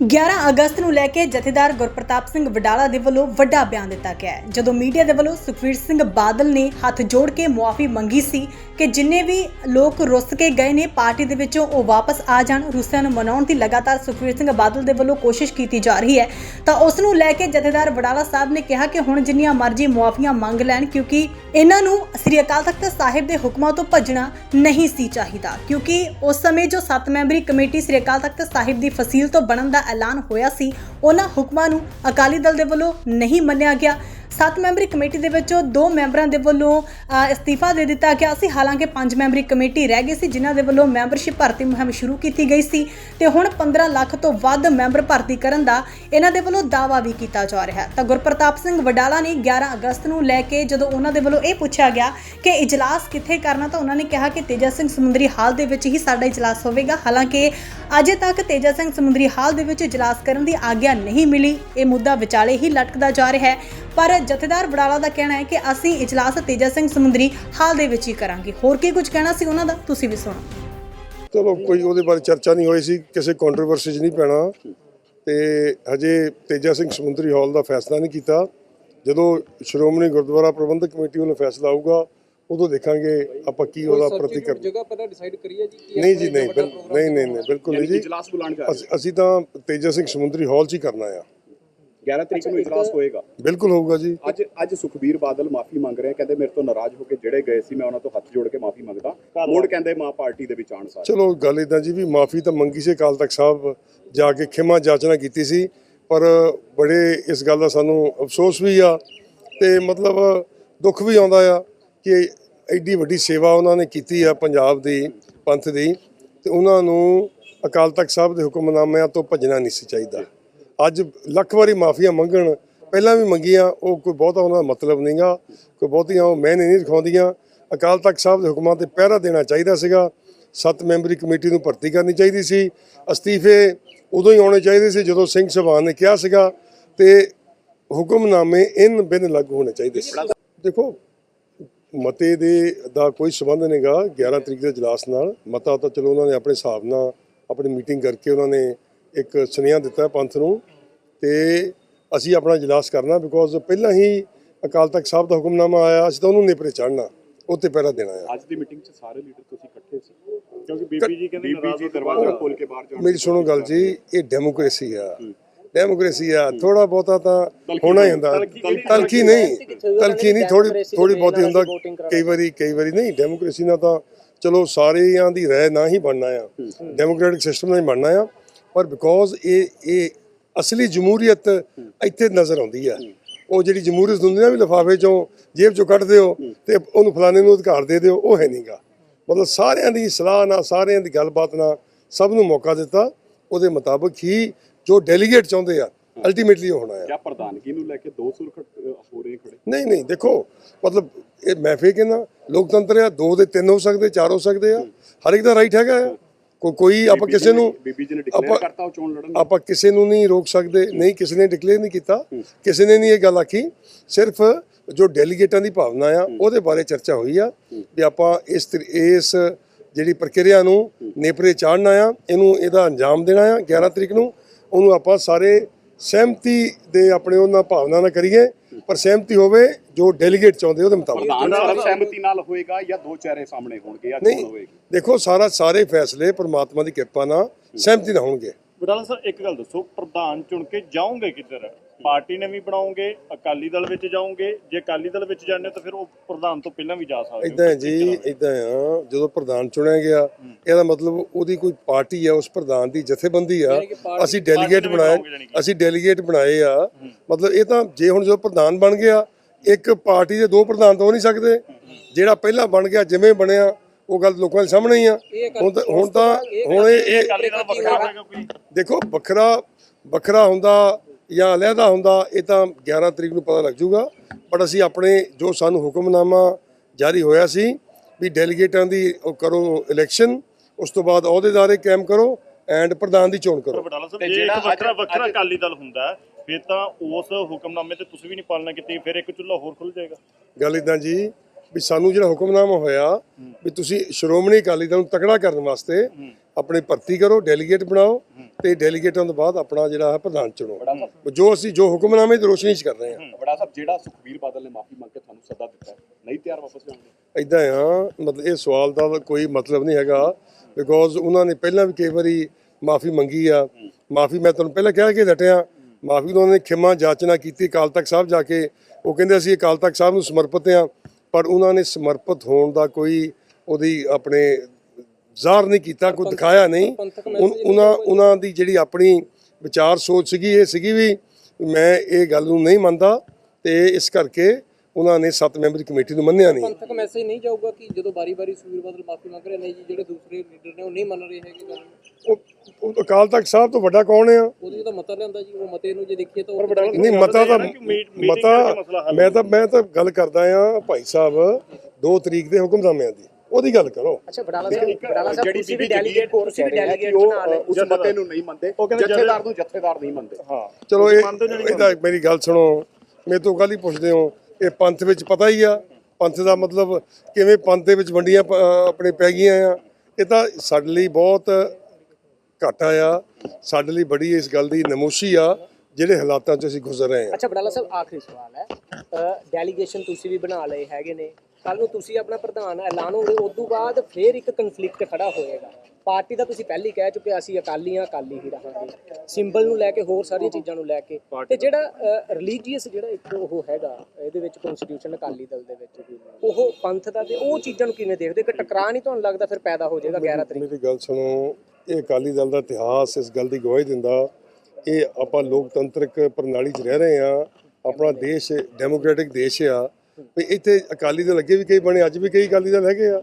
11 ਅਗਸਤ ਨੂੰ ਲੈ ਕੇ ਜਥੇਦਾਰ ਗੁਰਪ੍ਰਤਾਪ ਸਿੰਘ ਵਡਾਲਾ ਦੇ ਵੱਲੋਂ ਵੱਡਾ ਬਿਆਨ ਦਿੱਤਾ ਗਿਆ ਹੈ। ਜਦੋਂ ਮੀਡੀਆ ਦੇ ਵੱਲੋਂ ਸੁਖਵੀਰ ਸਿੰਘ ਬਾਦਲ ਨੇ ਹੱਥ ਜੋੜ ਕੇ ਮੁਆਫੀ ਮੰਗੀ ਸੀ ਕਿ ਜਿੰਨੇ ਵੀ ਲੋਕ ਰੁੱਸ ਕੇ ਗਏ ਨੇ, ਪਾਰਟੀ ਦੇ ਵਿੱਚੋਂ ਉਹ ਵਾਪਸ ਆ ਜਾਣ, ਰੁੱਸਿਆਂ ਨੂੰ ਮਨਾਉਣ ਦੀ ਲਗਾਤਾਰ ਸੁਖਵੀਰ ਸਿੰਘ ਬਾਦਲ ਦੇ ਵੱਲੋਂ ਕੋਸ਼ਿਸ਼ ਕੀਤੀ ਜਾ ਰਹੀ ਹੈ, ਤਾਂ ਉਸ ਨੂੰ ਲੈ ਕੇ ਜਥੇਦਾਰ ਵਡਾਲਾ ਸਾਹਿਬ ਨੇ ਕਿਹਾ ਕਿ ਹੁਣ ਜਿੰਨੀਆਂ ਮਰਜ਼ੀ ਮੁਆਫੀਆਂ ਮੰਗ ਲੈਣ, ਕਿਉਂਕਿ ਇਹਨਾਂ ਨੂੰ ਸ੍ਰੀ ਅਕਾਲ ਤਖਤ ਸਾਹਿਬ ਦੇ ਹੁਕਮਾਂ ਤੋਂ ਭੱਜਣਾ ਨਹੀਂ ਸੀ ਚਾਹੀਦਾ, ਕਿਉਂਕਿ ਉਸ ਸਮੇਂ ਜੋ 7 ਮੈਂਬਰੀ ਕਮੇਟੀ ਸ੍ਰੀ ਅਕਾਲ ਤਖਤ ਸਾਹਿਬ ਦੀ ਫਸੀਲ ਤੋਂ ਬਣਨ ਦਾ ਐਲਾਨ ਹੋਇਆ ਸੀ। ਉਹਨਾਂ ਹੁਕਮਾਂ ਨੂੰ ਅਕਾਲੀ ਦਲ ਦੇ ਵੱਲੋਂ ਨਹੀਂ ਮੰਨਿਆ ਗਿਆ। ਸੱਤ ਮੈਂਬਰੀ ਕਮੇਟੀ ਦੇ ਵਿੱਚੋਂ ਦੋ ਮੈਂਬਰਾਂ ਦੇ ਵੱਲੋਂ ਅ, ਅਸਤੀਫਾ ਦੇ ਦਿੱਤਾ ਗਿਆ ਸੀ। ਹਾਲਾਂਕਿ ਪੰਜ ਮੈਂਬਰੀ ਕਮੇਟੀ ਰਹਿ ਗਈ ਸੀ ਜਿਨ੍ਹਾਂ ਦੇ ਵੱਲੋਂ ਮੈਂਬਰਸ਼ਿਪ ਭਰਤੀ ਮੁਹਿੰਮ ਸ਼ੁਰੂ ਕੀਤੀ ਗਈ ਸੀ ਤੇ ਹੁਣ 15 ਲੱਖ ਤੋਂ ਵੱਧ ਮੈਂਬਰ ਭਰਤੀ ਕਰਨ ਦਾ ਇਹਨਾਂ ਦੇ ਵੱਲੋਂ ਦਾਅਵਾ ਵੀ ਕੀਤਾ ਜਾ ਰਿਹਾ ਹੈ। ਤਾਂ ਗੁਰਪ੍ਰਤਾਪ ਸਿੰਘ ਵਡਾਲਾ ਨੇ 11 ਅਗਸਤ ਨੂੰ ਲੈ ਕੇ ਜਦੋਂ ਉਹਨਾਂ ਦੇ ਵੱਲੋਂ ਇਹ ਪੁੱਛਿਆ ਗਿਆ ਕਿ ਇਜਲਾਸ ਕਿੱਥੇ ਕਰਨਾ ਤਾਂ ਉਹਨਾਂ ਨੇ ਕਿਹਾ ਕਿ ਤੇਜਾ ਸਿੰਘ ਸਮੁੰਦਰੀ ਹਾਲ ਦੇ ਵਿੱਚ ਹੀ ਸਾਡਾ ਇਜਲਾਸ ਹੋਵੇਗਾ। ਹਾਲਾਂਕਿ ਅਜੇ ਤੱਕ ਤੇਜਾ ਸਿੰਘ ਸਮੁੰਦਰੀ ਹਾਲ ਦੇ ਵਿੱਚ ਇਜਲਾਸ ਕਰਨ ਦੀ ਆਗਿਆ ਨਹੀਂ ਮਿਲੀ। ਇਹ ਮੁੱਦਾ ਵਿਚਾਲੇ ਹੀ ਲਟਕਦਾ ਜਾ ਰਿਹਾ ਹੈ। ਪਰ ਜਥੇਦਾਰ ਵਡਾਲਾ ਦਾ ਕਹਿਣਾ ਹੈ ਕਿ ਅਸੀਂ ਇਜਲਾਸ ਤੇਜਾ ਸਿੰਘ ਸਮੁੰਦਰੀ ਹਾਲ ਦੇ ਵਿੱਚ ਹੀ ਕਰਾਂਗੇ। ਹੋਰ ਕੀ ਕੁਝ ਕਹਿਣਾ ਸੀ ਉਹਨਾਂ ਦਾ? ਤੁਸੀਂ ਵੀ ਸੁਣੋ। ਚਲੋ ਕੋਈ ਉਹਦੇ ਬਾਰੇ ਚਰਚਾ ਨਹੀਂ ਹੋਈ ਸੀ ਕਿਸੇ ਕੰਟਰੋਵਰਸੀ 'ਚ ਨਹੀਂ ਪੈਣਾ। ਤੇ ਹਜੇ ਤੇਜਾ ਸਿੰਘ ਸਮੁੰਦਰੀ ਹਾਲ ਦਾ ਫੈਸਲਾ ਨਹੀਂ ਕੀਤਾ। ਜਦੋਂ ਸ਼੍ਰੋਮਣੀ ਗੁਰਦੁਆਰਾ ਪ੍ਰਬੰਧਕ ਕਮੇਟੀ ਵੱਲੋਂ ਫੈਸਲਾ ਆਊਗਾ ਉਦੋਂ ਦੇਖਾਂਗੇ ਆਪਾਂ ਕੀ ਉਹਦਾ ਪ੍ਰਤੀਕਰਮ। ਜਗ੍ਹਾ ਪਹਿਲਾਂ ਡਿਸਾਈਡ ਕਰੀਏ ਜੀ ਕਿ ਨਹੀਂ ਜੀ ਨਹੀਂ ਬਿਲ- ਨਹੀਂ ਨਹੀਂ ਨਹੀਂ ਬਿਲਕੁਲ ਨਹੀਂ ਜੀ। ਇਜਲਾਸ ਬੁਲਾਉਣ ਜਾ ਰਹੇ ਅਸੀਂ- ਅਸੀਂ ਤਾਂ ਤੇਜਾ ਸਿੰਘ ਸਮੁੰਦਰੀ ਹਾਲ 'ਚ ਹੀ ਕਰਨਾ ਆ। 11 ਤਰੀਕ ਨੂੰ ਇਜਲਾਸ ਹੋਏਗਾ। ਬਿਲਕੁਲ ਹੋਊਗਾ ਜੀ। ਅੱਜ ਅੱਜ ਸੁਖਬੀਰ ਬਾਦਲ ਮਾਫੀ ਮੰਗ ਰਹੇ ਆ ਕਹਿੰਦੇ ਮੇਰੇ ਤੋਂ ਨਾਰਾਜ਼ ਹੋ ਕੇ ਜਿਹੜੇ ਗਏ ਸੀ ਮੈਂ ਉਹਨਾਂ ਤੋਂ ਹੱਥ ਜੋੜ ਕੇ ਮਾਫੀ ਮੰਗਦਾ। ਮੋੜ ਕਹਿੰਦੇ ਮਾਂ ਪਾਰਟੀ ਦੇ ਵਿੱਚ ਆਣ ਸਾਰੇ। ਚਲੋ ਗੱਲ ਇਦਾਂ ਜੀ ਵੀ ਮਾਫੀ ਤਾਂ ਮੰਗੀ ਸੀ ਅਕਾਲ ਤਖਤ ਸਾਹਿਬ ਜਾ ਕੇ ਖਿਮਾ ਜਾਚਨਾ ਕੀਤੀ ਸੀ ਪਰ ਬੜੇ ਇਸ ਗੱਲ ਦਾ ਸਾਨੂੰ ਅਫਸੋਸ ਵੀ ਆ ਤੇ ਮਤਲਬ ਦੁੱਖ ਵੀ ਆਉਂਦਾ ਆ ਕਿ ਐਡੀ ਵੱਡੀ ਸੇਵਾ ਉਹਨਾਂ ਨੇ ਕੀਤੀ ਆ ਪੰਜਾਬ ਦੀ ਪੰਥ ਦੀ ਤੇ ਉਹਨਾਂ ਨੂੰ ਅਕਾਲ ਤਖਤ ਸਾਹਿਬ ਦੇ ਹੁਕਮਨਾਮਿਆਂ ਤੋਂ ਭੱਜਣਾ ਨਹੀਂ ਸੀ ਚਾਹੀਦਾ। ਅੱਜ ਲੱਖ ਵਾਰੀ ਮਾਫੀਆਂ ਮੰਗਣ, ਪਹਿਲਾਂ ਵੀ ਮੰਗੀਆਂ, ਉਹ ਕੋਈ ਬਹੁਤਾ ਉਹਨਾਂ ਦਾ ਮਤਲਬ ਨਹੀਂਗਾ, ਕੋਈ ਬਹੁਤੀਆਂ ਉਹ ਮੈਨੇ ਨਹੀਂ ਦਿਖਾਉਂਦੀਆਂ। ਅਕਾਲ ਤਖਤ ਸਾਹਿਬ ਦੇ ਹੁਕਮਾਂ ਤੇ ਪਹਿਰਾ ਦੇਣਾ ਚਾਹੀਦਾ ਸੀਗਾ। ਸੱਤ ਮੈਂਬਰੀ ਕਮੇਟੀ ਨੂੰ ਭਰਤੀ ਕਰਨੀ ਚਾਹੀਦੀ ਸੀ। ਅਸਤੀਫੇ ਉਦੋਂ ਹੀ ਆਉਣੇ ਚਾਹੀਦੇ ਸੀ, ਜਦੋਂ ਸਿੰਘ ਸਭਾ ਨੇ ਕਿਹਾ ਸੀਗਾ ਤੇ ਹੁਕਮਨਾਮੇ ਇਨ ਬਿਨ ਲਾਗੂ ਹੋਣੇ ਚਾਹੀਦੇ ਸੀ। ਦੇਖੋ, ਮਤੇ ਦੇ ਦਾ ਕੋਈ ਸਬੰਧ ਨਹੀਂਗਾ 11 ਤਰੀਕ ਦੇ ਇਜਲਾਸ ਨਾਲ। ਮਤਾ ਤਾਂ ਚਲੋ ਉਹਨਾਂ ਨੇ ਆਪਣੇ ਹਿਸਾਬ ਨਾਲ ਆਪਣੀ ਮੀਟਿੰਗ ਕਰਕੇ ਉਹਨਾਂ ਨੇ ਇੱਕ ਸੁਨੇਹਾ ਦਿੱਤਾ ਪੰਥ ਨੂੰ ਤੇ ਅਸੀਂ ਆਪਣਾ ਇਜਲਾਸ ਕਰਨਾ ਬਿਕੋਜ਼ ਪਹਿਲਾਂ ਹੀ ਅਕਾਲ ਤਖਤ ਸਾਹਿਬ ਦਾ ਹੁਕਮਨਾਮਾ ਆਇਆ ਅਸੀਂ ਤਾਂ ਉਹਨੂੰ ਨੇਪਰੇ ਚੜਨਾ ਉੱਤੇ ਪਹਿਰਾ ਦੇਣਾ ਆ। ਅੱਜ ਦੀ ਮੀਟਿੰਗ 'ਚ ਸਾਰੇ ਲੀਡਰ ਤੁਸੀਂ ਇਕੱਠੇ ਸੀ? ਕਿਉਂਕਿ ਬੀਬੀ ਜੀ ਕਹਿੰਦੇ ਬੀਬੀ ਜੀ ਦਰਵਾਜ਼ਾ ਖੋਲ ਕੇ ਬਾਹਰ ਜਾਣ। ਮੇਰੀ ਸੁਣੋ ਗੱਲ ਜੀ ਇਹ ਡੈਮੋਕ੍ਰੇਸੀ ਆ। ਡੈਮੋਕ੍ਰੇਸੀ ਆ ਥੋੜਾ ਬਹੁਤਾ ਤਾਂ ਹੋਣਾ ਹੀ ਹੁੰਦਾ। ਤਲਖੀ ਨਹੀਂ ਤਲਖੀ ਨਹੀਂ ਥੋੜੀ ਥੋੜੀ ਬਹੁਤੀ ਹੁੰਦਾ ਕਈ ਵਾਰੀ ਕਈ ਵਾਰੀ ਨਹੀਂ ਡੈਮੋਕ੍ਰੇਸੀ ਨਾਲ ਤਾਂ ਚਲੋ ਸਾਰਿਆਂ ਦੀ ਰਾਏ ਨਾ ਹੀ ਬਣਨਾ ਆ। ਡੈਮੋਕ੍ਰੈਟਿਕ ਸਿਸਟਮ ਨਾਲ ਹੀ ਬਣਨਾ ਆ। ਪਰ ਬਿਕੋਜ਼ ਇਹ ਇਹ ਅਸਲੀ ਜਮਹੂਰੀਅਤ ਇੱਥੇ ਨਜ਼ਰ ਆਉਂਦੀ ਆ ਉਹ ਜਿਹੜੀ ਜਮਹੂਰੀਅਤ ਹੁੰਦੀ ਨਾ ਵੀ ਲਿਫਾਫੇ ਚੋਂ ਜੇਬ ਚੋਂ ਕੱਢ ਦਿਓ ਤੇ ਉਹਨੂੰ ਫਲਾਣੇ ਨੂੰ ਅਧਿਕਾਰ ਦੇ ਦਿਓ ਉਹ ਹੈ ਨਹੀਂਗਾ ਮਤਲਬ ਸਾਰਿਆਂ ਦੀ ਸਲਾਹ ਨਾਲ ਸਾਰਿਆਂ ਦੀ ਗੱਲਬਾਤ ਨਾਲ ਸਭ ਨੂੰ ਮੌਕਾ ਦਿੱਤਾ। ਉਹਦੇ ਮੁਤਾਬਕ ਹੀ ਜੋ ਡੈਲੀਗੇਟ ਚਾਹੁੰਦੇ ਆ ਅਲਟੀਮੇਟਲੀ ਹੋਣਾ ਆ ਜਾਂ ਪ੍ਰਧਾਨਗੀ ਨੂੰ ਲੈ ਕੇ ਦੋ ਸੁਰ ਹੋ ਰਹੇ ਖੜੇ। ਨਹੀਂ ਨਹੀਂ ਦੇਖੋ ਮਤਲਬ ਇਹ ਮੈਂ ਫੇਰ ਕਹਿੰਦਾ ਲੋਕਤੰਤਰ ਆ ਦੋ ਦੇ ਤਿੰਨ ਹੋ ਸਕਦੇ ਚਾਰ ਹੋ ਸਕਦੇ ਆ। ਹਰ ਇੱਕ ਦਾ ਰਾਈਟ ਹੈਗਾ ਆ। ਕੋਈ ਕੋਈ ਆਪਾਂ ਕਿਸੇ ਨੂੰ ਬੀਬੀ ਜੀ ਨੇ ਡਿਕਲੇਅਰ ਕਰਤਾ ਉਹ ਚੋਣ ਲੜਨ ਆਪਾਂ ਕਿਸੇ ਨੂੰ ਨਹੀਂ ਰੋਕ ਸਕਦੇ ਨਹੀਂ ਕਿਸੇ ਨੇ ਡਿਕਲੇਅਰ ਨਹੀਂ ਕੀਤਾ ਕਿਸੇ ਨੇ ਨਹੀਂ ਇਹ ਗੱਲ ਆਖੀ। ਸਿਰਫ ਜੋ ਡੈਲੀਗੇਟਾਂ ਦੀ ਭਾਵਨਾ ਆ ਉਹਦੇ ਬਾਰੇ ਚਰਚਾ ਹੋਈ ਆ ਵੀ ਆਪਾਂ ਇਸ ਇਸ ਜਿਹੜੀ ਪ੍ਰਕਿਰਿਆ ਨੂੰ ਨੇਪਰੇ ਚਾੜਨਾ ਆ ਇਹਨੂੰ ਇਹਦਾ ਅੰਜਾਮ ਦੇਣਾ ਆ 11 ਤਰੀਕ ਨੂੰ। ਉਹਨੂੰ ਆਪਾਂ ਸਾਰੇ ਸਹਿਮਤੀ ਦੇ ਆਪਣੇ ਉਹਨਾਂ ਭਾਵਨਾ ਨਾਲ ਕਰੀਏ। ਪਰ ਸਹਿਮਤੀ ਹੋਵੇ ਜੋ ਡੈਲੀਗੇਟ ਚਾਹੁੰਦੇ ਉਹਦੇ ਮੁਤਾਬਕ। ਪ੍ਰਧਾਨ ਸਰਬ ਸਹਿਮਤੀ ਨਾਲ ਹੋਏਗਾ ਜਾਂ ਦੋ ਚਿਹਰੇ ਸਾਹਮਣੇ ਹੋਣਗੇ ਜਾਂ ਚੋਣ ਨਹੀਂ ਹੋਏਗੀ? ਦੇਖੋ ਸਾਰਾ ਸਾਰੇ ਫੈਸਲੇ ਪ੍ਰਮਾਤਮਾ ਦੀ ਕਿਰਪਾ ਨਾਲ ਸਹਿਮਤੀ ਨਾਲ ਹੋਣਗੇ। ਬਟਾਲਾ ਸਰ ਇੱਕ ਗੱਲ ਦੱਸੋ ਪ੍ਰਧਾਨ ਚੁਣ ਕੇ ਜਾਓਗੇ ਕਿੱਧਰ? ਪਾਰਟੀ ਨੇ ਵੀ ਬਣਾਓਗੇ ਅਕਾਲੀ ਦਲ ਵਿੱਚ ਜਾਓਗੇ ਜੇ ਅਕਾਲੀ ਦਲ ਵਿੱਚ ਜਾਂਦੇ ਹੋ ਤਾਂ ਫਿਰ ਉਹ ਪ੍ਰਧਾਨ ਤੋਂ ਪਹਿਲਾਂ ਵੀ ਜਾ ਸਕਦੇ ਹੋ ਇਦਾਂ ਜੀ ਇਦਾਂ ਆ ਜਦੋਂ ਪ੍ਰਧਾਨ ਚੁਣਿਆ ਗਿਆ ਇਹਦਾ ਮਤਲਬ ਉਹਦੀ ਕੋਈ ਪਾਰਟੀ ਆ ਉਸ ਪ੍ਰਧਾਨ ਦੀ ਜਥੇਬੰਦੀ ਆ। ਅਸੀਂ ਡੈਲੀਗੇਟ ਬਣਾਏ ਅਸੀਂ ਡੈਲੀਗੇਟ ਬਣਾਏ ਆ। ਮਤਲਬ ਇਹ ਤਾਂ ਜੇ ਹੁਣ ਜਦੋਂ ਪ੍ਰਧਾਨ ਬਣ ਗਿਆ ਇੱਕ ਪਾਰਟੀ ਦੇ ਦੋ ਪ੍ਰਧਾਨ ਤਾਂ ਹੋ ਨਹੀਂ ਸਕਦੇ। ਜਿਹੜਾ ਪਹਿਲਾਂ ਬਣ ਗਿਆ ਜਿਵੇਂ ਬਣਿਆ ਉਹ ਗੱਲ ਲੋਕਾਂ ਦੇ ਸਾਹਮਣੇ ਹੀ ਆ। ਹੁਣ ਤਾਂ ਹੁਣ ਤਾਂ ਹੁਣ ਇਹ ਇਹ ਅਕਾਲੀ ਦਲ ਵੱਖਰਾ ਹੋਏਗਾ ਕੋਈ? ਦੇਖੋ ਵੱਖਰਾ ਵੱਖਰਾ ਹੁੰਦਾ ਜਾਂ ਅਲੱਗਾ ਹੁੰਦਾ ਇਹ ਤਾਂ 11 ਤਰੀਕ ਨੂੰ ਪਤਾ ਲੱਗ ਜਾਊਗਾ। ਪਰ ਅਸੀਂ ਆਪਣੇ ਜੋ ਸਾਨੂੰ ਹੁਕਮਨਾਮਾ ਜਾਰੀ ਹੋਇਆ ਸੀ ਵੀ ਡੈਲੀਗੇਟਾਂ ਦੀ ਉਹ ਕਰੋ ਇਲੈਕਸ਼ਨ ਉਸ ਤੋਂ ਬਾਅਦ ਅਹੁਦੇਦਾਰੇ ਕਾਇਮ ਕਰੋ ਐਂਡ ਪ੍ਰਧਾਨ ਦੀ ਚੋਣ ਕਰੋ। ਤੇ ਜਿਹੜਾ ਇੱਕ ਵੱਖਰਾ ਵੱਖਰਾ ਅਕਾਲੀ ਦਲ ਹੁੰਦਾ ਫਿਰ ਤਾਂ ਉਸ ਹੁਕਮਨਾਮੇ ਤੇ ਤੁਸੀਂ ਵੀ ਨਹੀਂ ਪਾਲਣਾ ਕੀਤੀ ਫਿਰ ਇੱਕ ਚੁੱਲ੍ਹਾ ਹੋਰ ਖੁੱਲ ਜਾਏਗਾ। ਗੱਲ ਇਦਾਂ ਜੀ ਵੀ ਸਾਨੂੰ ਜਿਹੜਾ ਹੁਕਮਨਾਮਾ ਹੋਇਆ ਵੀ ਤੁਸੀਂ ਸ਼੍ਰੋਮਣੀ ਅਕਾਲੀ ਦਲ ਨੂੰ ਤਕੜਾ ਕਰਨ ਵਾਸਤੇ ਆਪਣੇ ਭਰਤੀ ਕਰੋ ਡੈਲੀਗੇਟ ਬਣਾਓ ਤੇ ਡੈਲੀਗੇਟਾਂ ਤੋਂ ਬਾਅਦ ਆਪਣਾ ਜਿਹੜਾ ਹੈ ਪ੍ਰਧਾਨ ਚੁਣੋ। ਜੋ ਅਸੀਂ ਜੋ ਹੁਕਮਨਾਮੇ ਦੀ ਰੋਸ਼ਨੀ ਚ ਕਰ ਰਹੇ ਹਾਂ। ਬੜਾ ਸਾਹਿਬ ਜਿਹੜਾ ਸੁਖਬੀਰ ਬਾਦਲ ਨੇ ਮਾਫੀ ਮੰਗ ਕੇ ਤੁਹਾਨੂੰ ਸੱਦਾ ਦਿੱਤਾ ਨਹੀਂ ਤਿਆਰ ਵਾਪਸ ਜਾਣ ਲਈ ਇਦਾਂ ਆ ਮਤਲਬ ਇਹ ਸਵਾਲ ਦਾ ਕੋਈ ਮਤਲਬ ਨਹੀਂ ਹੈਗਾ ਬਿਕੋਜ਼ ਉਹਨਾਂ ਨੇ ਪਹਿਲਾਂ ਵੀ ਕਈ ਵਾਰੀ ਮਾਫੀ ਮੰਗੀ ਆ। ਮਾਫੀ ਮੈਂ ਤੁਹਾਨੂੰ ਪਹਿਲਾਂ ਕਿਹਾ ਕਿ ਹਟਿਆ ਮਾਫੀ ਉਹਨਾਂ ਨੇ ਖਿਮਾ ਜਾਚਨਾ ਕੀਤੀ ਅਕਾਲ ਤਖਤ ਸਾਹਿਬ ਜਾ ਕੇ। ਉਹ ਕਹਿੰਦੇ ਅਸੀਂ ਅਕਾਲ ਤਖਤ ਸਾਹਿਬ ਨੂੰ ਸਮਰਪਿਤ ਆ ਪਰ ਉਹਨਾਂ ਨੇ ਸਮਰਪਿਤ ਹੋਣ ਦਾ ਕੋਈ ਉਹਦੀ ਆਪਣੇ ਜ਼ਾਹਰ ਨਹੀਂ ਕੀਤਾ ਕੋਈ ਦਿਖਾਇਆ ਨਹੀਂ। ਉਹਨਾਂ ਉਹਨਾਂ ਦੀ ਜਿਹੜੀ ਆਪਣੀ ਵਿਚਾਰ ਸੋਚ ਸੀਗੀ ਇਹ ਸੀਗੀ ਵੀ ਮੈਂ ਇਹ ਗੱਲ ਨੂੰ ਨਹੀਂ ਮੰਨਦਾ ਤੇ ਇਸ ਕਰਕੇ ਉਹਨਾਂ ਨੇ ਸੱਤ ਮੈਂਬਰੀ ਕਮੇਟੀ ਨੂੰ ਮੰਨਿਆ ਨਹੀਂ। ਪੰਥਕ ਮੈਸੇਜ ਨਹੀਂ ਜਾਊਗਾ ਕਿ ਜਦੋਂ ਬਾਰੀ-ਬਾਰੀ ਸੁਖਬੀਰ ਬਾਦਲ ਮਾਫੀ ਮੰਗ ਰਹੇ ਨੇ ਜੀ ਜਿਹੜੇ ਦੂਸਰੇ ਲੀਡਰ ਨੇ ਉਹ ਨਹੀਂ ਮੰਨ ਰਹੇ ਹੈਗੇ ਗੱਲ ਉਹ ਅਕਾਲ ਤਖਤ ਸਾਹਿਬ ਤੋਂ ਵੱਡਾ ਕੌਣ ਆ? ਉਹਦੇ ਤਾਂ ਮਤਾ ਲਿਆਂਦਾ ਜੀ ਉਹ ਮਤੇ ਨੂੰ ਜੇ ਦੇਖੀਏ ਤਾਂ ਨਹੀਂ ਮਤਾ ਤਾਂ ਮਤਾ ਮੈਂ ਤਾਂ ਮੈਂ ਤਾਂ ਗੱਲ ਕਰਦਾ ਆ ਭਾਈ ਸਾਹਿਬ 2 ਤਰੀਕ ਦੇ ਹੁਕਮਨਾਮਿਆਂ ਦੀ। ਉਹਦੀ ਗੱਲ ਕਰੋ। ਅੱਛਾ ਬਡਾਲਾ ਸਾਹਿਬ ਬਡਾਲਾ ਸਾਹਿਬ ਜਿਹੜੀ ਤੁਸੀਂ ਵੀ ਡੈਲੀਗੇਟ ਤੁਸੀਂ ਵੀ ਡੈਲੀਗੇਟ ਲਏ ਉਸ ਮਤੇ ਨੂੰ ਨਹੀਂ ਮੰਨਦੇ। ਉਹ ਕਹਿੰਦੇ ਜਥੇਦਾਰ ਨੂੰ ਜਥੇਦਾਰ ਨਹੀਂ ਮੰਨਦੇ। ਹਾਂ। ਚਲੋ ਇਹ ਮੇਰੀ ਗੱਲ ਸੁਣੋ। ਮੇਰੇ ਤੋਂ ਗੱਲ ਹੀ ਪੁੱਛਦੇ ਹੋ। ਇਹ ਪੰਥ ਵਿੱਚ ਪਤਾ ਹੀ ਆ। ਪੰਥ ਦਾ ਮਤਲਬ ਕਿਵੇਂ ਪੰਥ ਦੇ ਵਿੱਚ ਵੰਡੀਆਂ ਆਪਣੇ ਪੈ ਗਈਆਂ ਆ। ਇਹ ਤਾਂ ਸਾਡੇ ਲਈ ਬਹੁਤ ਘਾਟਾ ਆ। ਸਾਡੇ ਲਈ ਬੜੀ ਇਸ ਗੱਲ ਦੀ ਨਮੋਸ਼ੀ ਆ, ਜਿਹੜੇ ਹਾਲਾਤਾਂ 'ਚ ਅਸੀਂ ਗੁਜ਼ਰ ਰਹੇ ਹਾਂ ਅੱਛਾ ਬਡਾਲਾ ਸਾਹਿਬ, ਆਖਰੀ ਸਵਾਲ ਹੈ। ਡੈਲੀਗੇਸ਼ਨ ਤੁਸੀਂ ਵੀ ਬਣਾ ਲਏ ਹੈਗੇ ਨੇ। ਕੱਲ ਨੂੰ ਤੁਸੀਂ ਆਪਣਾ ਪ੍ਰਧਾਨ ਐਲਾਨ ਐਲਾਨੋਗੇ ਉਸ ਤੋਂ ਬਾਅਦ ਫੇਰ ਇੱਕ ਕਨਫਲਿਕਟ ਖੜਾ ਹੋਏਗਾ। ਪਾਰਟੀ ਦਾ ਤੁਸੀਂ ਪਹਿਲੀ ਕਹਿ ਚੁੱਕੇ ਅਸੀਂ ਅਕਾਲੀ ਹਾਂ, ਅਕਾਲੀ ਹੀ ਰਹਾਂਗੇ। ਸਿੰਬਲ ਨੂੰ ਲੈ ਕੇ, ਹੋਰ ਸਾਰੀਆਂ ਚੀਜ਼ਾਂ ਨੂੰ ਲੈ ਕੇ। ਤੇ ਜਿਹੜਾ ਰਿਲੀਜੀਅਸ ਜਿਹੜਾ ਇੱਕ ਉਹ ਹੈਗਾ, ਇਹਦੇ ਵਿੱਚ ਕਨਸਟੀਟਿਊਸ਼ਨ ਅਕਾਲੀ ਦਲ ਦੇ ਵਿੱਚ ਉਹ ਪੰਥ ਦਾ ਤੇ ਉਹ ਚੀਜ਼ਾਂ ਨੂੰ ਕਿਵੇਂ ਦੇਖਦੇ? ਕਿ ਟਕਰਾਅ ਨਹੀਂ ਤੁਹਾਨੂੰ ਲੱਗਦਾ, ਫਿਰ ਪੈਦਾ ਹੋ ਜਾਏਗਾ 11 ਤਰੀਕ? ਮੇਰੀ ਗੱਲ ਸੁਣੋ, ਇਹ ਅਕਾਲੀ ਦਲ ਦਾ ਇਤਿਹਾਸ ਇਸ ਗੱਲ ਦੀ ਗਵਾਹੀ ਦਿੰਦਾ, ਇਹ ਆਪਾਂ ਲੋਕਤੰਤਰਿਕ ਪ੍ਰਣਾਲੀ 'ਚ ਰਹਿ ਰਹੇ ਆ ਆਪਣਾ ਦੇਸ਼ ਡੈਮੋਕ੍ਰੈਟਿਕ ਦੇਸ਼ ਆ। ਵੀ ਇੱਥੇ ਅਕਾਲੀ ਦਲ ਅੱਗੇ ਵੀ ਕਈ ਬਣੇ, ਅੱਜ ਵੀ ਕਈ ਅਕਾਲੀ ਦਲ ਹੈਗੇ ਆ।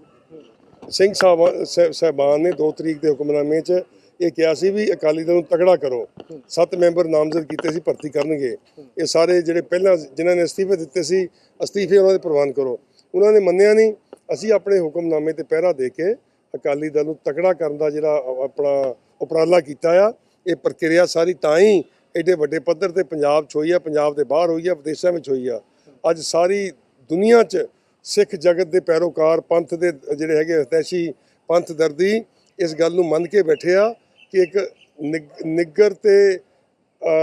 ਸਿੰਘ ਸਾਹਿਬ ਸਾਹਿਬਾਨ ਨੇ 2 ਤਰੀਕ ਦੇ ਹੁਕਮਨਾਮੇ 'ਚ ਇਹ ਕਿਹਾ ਸੀ ਵੀ ਅਕਾਲੀ ਦਲ ਨੂੰ ਤਗੜਾ ਕਰੋ। ਸੱਤ ਮੈਂਬਰ ਨਾਮਜ਼ਦ ਕੀਤੇ ਸੀ, ਭਰਤੀ ਕਰਨਗੇ। ਇਹ ਸਾਰੇ ਜਿਹੜੇ ਪਹਿਲਾਂ ਜਿਨ੍ਹਾਂ ਨੇ ਅਸਤੀਫੇ ਦਿੱਤੇ ਸੀ, ਅਸਤੀਫੇ ਉਹਨਾਂ ਦੇ ਪ੍ਰਵਾਨ ਕਰੋ। ਉਹਨਾਂ ਨੇ ਮੰਨਿਆ ਨਹੀਂ। ਅਸੀਂ ਆਪਣੇ ਹੁਕਮਨਾਮੇ ਤੇ ਪਹਿਰਾ ਦੇ ਕੇ ਅਕਾਲੀ ਦਲ ਨੂੰ ਤਕੜਾ ਕਰਨ ਦਾ ਜਿਹੜਾ ਆਪਣਾ ਉਪਰਾਲਾ ਕੀਤਾ ਆ, ਇਹ ਪ੍ਰਕਿਰਿਆ ਸਾਰੀ ਤਾਂ ਹੀ ਐਡੇ ਵੱਡੇ ਪੱਧਰ ਤੇ ਪੰਜਾਬ 'ਚ ਹੋਈ ਆ, ਪੰਜਾਬ ਦੇ ਬਾਹਰ ਹੋਈ ਆ, ਵਿਦੇਸ਼ਾਂ ਵਿੱਚ ਹੋਈ ਆ। ਅੱਜ ਸਾਰੀ ਦੁਨੀਆ 'ਚ ਸਿੱਖ ਜਗਤ ਦੇ ਪੈਰੋਕਾਰ ਪੰਥ ਦੇ ਜਿਹੜੇ ਹੈਗੇ ਹਤੈਸ਼ੀ ਪੰਥ ਦਰਦੀ ਇਸ ਗੱਲ ਨੂੰ ਮੰਨ ਕੇ ਬੈਠੇ ਆ ਕਿ ਇੱਕ ਨਿਗ- ਨਿੱਗਰ ਤੇ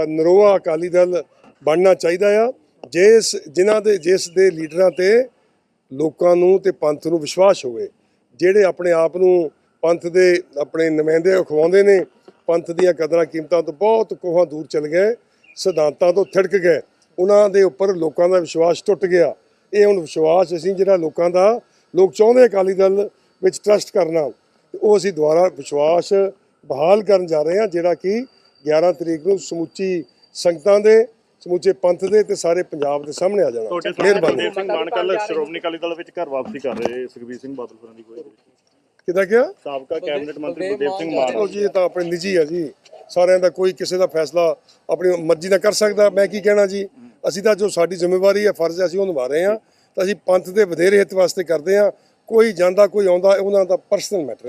ਨਰੋਆ ਅਕਾਲੀ ਦਲ ਬਣਨਾ ਚਾਹੀਦਾ ਆ। ਜਿਸ, ਜਿਨ੍ਹਾਂ ਦੇ, ਜਿਸ ਦੇ ਲੀਡਰਾਂ ਤੇ ਲੋਕਾਂ ਨੂੰ ਤੇ ਪੰਥ ਨੂੰ ਵਿਸ਼ਵਾਸ ਹੋਵੇ, ਜਿਹੜੇ ਆਪਣੇ ਆਪ ਨੂੰ ਪੰਥ ਦੇ ਆਪਣੇ ਨੁਮਾਇੰਦੇ ਖਵਾਉਂਦੇ ਨੇ, ਪੰਥ ਦੀਆਂ ਕਦਰਾਂ ਕੀਮਤਾਂ ਤੋਂ ਬਹੁਤ ਕੋਹਾਂ ਦੂਰ ਚਲ ਗਏ, ਸਿਧਾਂਤਾਂ ਤੋਂ ਥਿੜਕ ਗਏ, ਉਹਨਾਂ ਦੇ ਉੱਪਰ ਲੋਕਾਂ ਦਾ ਵਿਸ਼ਵਾਸ ਟੁੱਟ ਗਿਆ। ਇਹ ਹੁਣ ਵਿਸ਼ਵਾਸ ਅਸੀਂ ਜਿਹੜਾ ਲੋਕਾਂ ਦਾ ਲੋਕ ਚਾਹੁੰਦੇ ਅਕਾਲੀ ਦਲ ਵਿੱਚ ਟਰਸਟ ਕਰਨਾ ਉਹ ਅਸੀਂ ਦੁਬਾਰਾ ਵਿਸ਼ਵਾਸ ਬਹਾਲ ਕਰਨ ਜਾ ਰਹੇ ਹਾਂ ਜਿਹੜਾ ਕਿ 11 ਤਰੀਕ ਨੂੰ ਸਮੁੱਚੀ ਸੰਗਤਾਂ ਦੇ ਸਮੁੱਚੇ ਪੰਥ ਦੇ ਤੇ ਸਾਰੇ ਪੰਜਾਬ ਦੇ ਸਾਹਮਣੇ ਆ ਜਾਣਾ। ਮਿਹਰਬਾਨੀ। ਸਿੰਘ ਮਾਨ ਕੱਲ ਸ਼੍ਰੋਮਣੀ ਅਕਾਲੀ ਦਲ ਵਿੱਚ ਘਰ ਵਾਪਸੀ ਕਰ ਰਹੇ ਸੁਖਬੀਰ ਸਿੰਘ ਬਾਦਲ ਹੋਰਾਂ ਦੀ ਕੋਈ ਕਿਦਾਂ ਕਿਹਾ? ਸਾਬਕਾ ਕੈਬਨਿਟ ਮੰਤਰੀ ਬਲਦੇਵ ਸਿੰਘ ਮਾਨ ਜੀ ਇਹ ਤਾਂ ਆਪਣੇ ਨਿੱਜੀ ਹੈ ਜੀ। ਸਾਰਿਆਂ ਦਾ ਕੋਈ ਕਿਸੇ ਦਾ ਫੈਸਲਾ ਆਪਣੀ ਮਰਜ਼ੀ ਨਾਲ ਕਰ ਸਕਦਾ ਮੈਂ ਕੀ ਕਹਿਣਾ ਜੀ? ਅਸੀਂ ਤਾਂ ਜੋ ਸਾਡੀ ਜ਼ਿੰਮੇਵਾਰੀ ਹੈ, ਫਰਜ਼ ਹੈ, ਅਸੀਂ ਉਹ ਨਿਭਾ ਰਹੇ ਹਾਂ। ਤਾਂ ਅਸੀਂ ਪੰਥ ਦੇ ਵਧੇਰੇ ਹਿੱਤ ਵਾਸਤੇ ਕਰਦੇ ਹਾਂ। ਕੋਈ ਜਾਂਦਾ, ਕੋਈ ਆਉਂਦਾ, ਉਹਨਾਂ ਦਾ ਪਰਸਨਲ ਮੈਟਰ